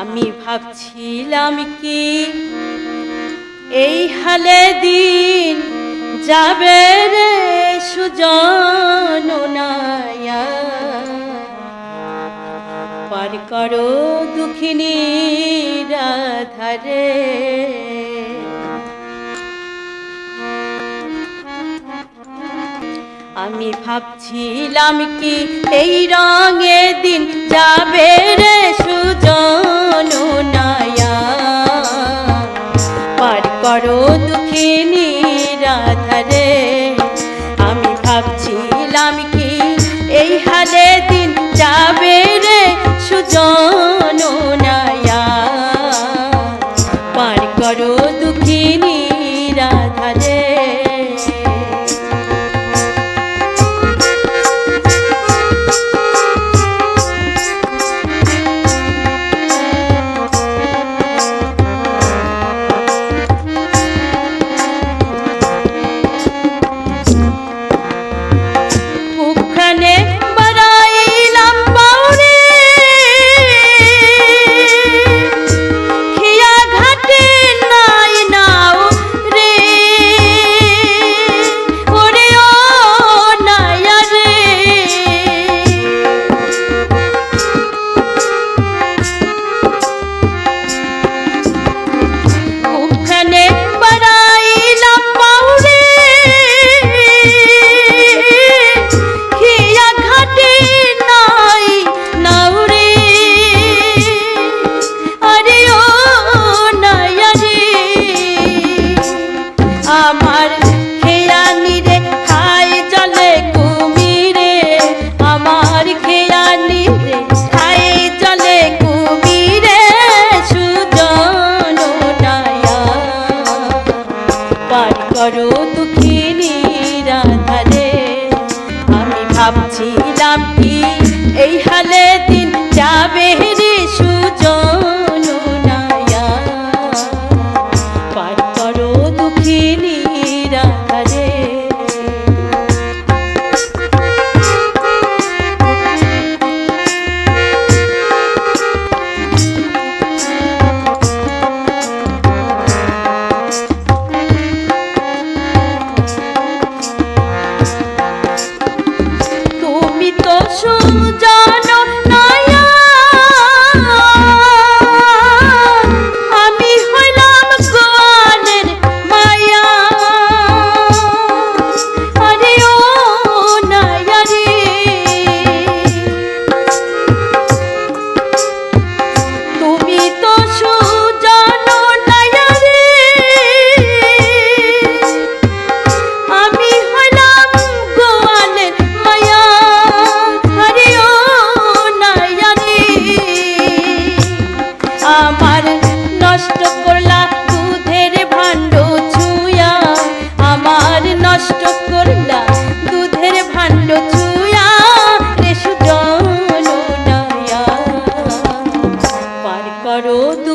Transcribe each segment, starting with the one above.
আমি ভাবছিলাম কি, এই হালে দিন যাবে রে সুজন পার করো দুঃখিনী আমি ভাবছিলাম কি, এই রঙে দিন যাবে রে ভাবছিলাম কি এই হালে দিন যাবে রে সুজন পার করো দুঃখিনী রাধারে। আমি ভাবছিলাম কি এই হালে দিন যাবে রে সুজন।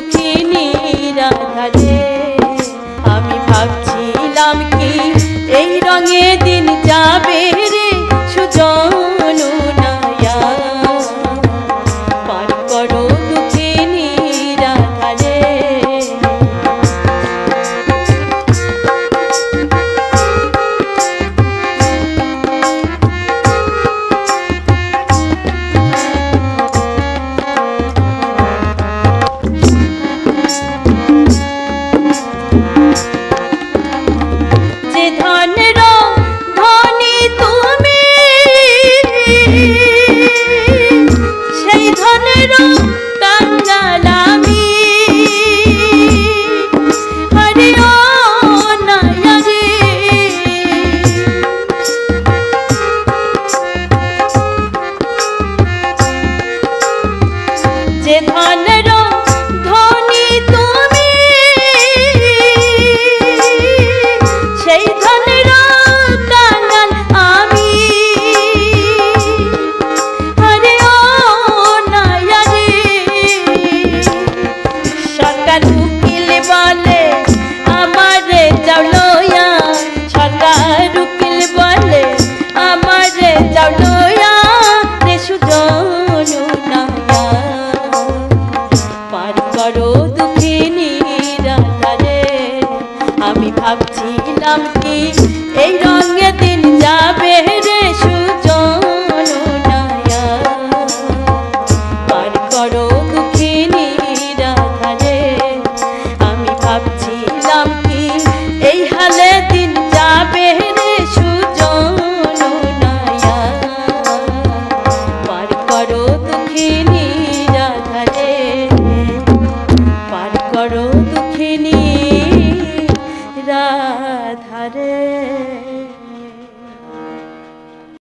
দুঃখিনী রাধা রে আমি ভাবছিলাম কি এই রঙে দিন যাবে?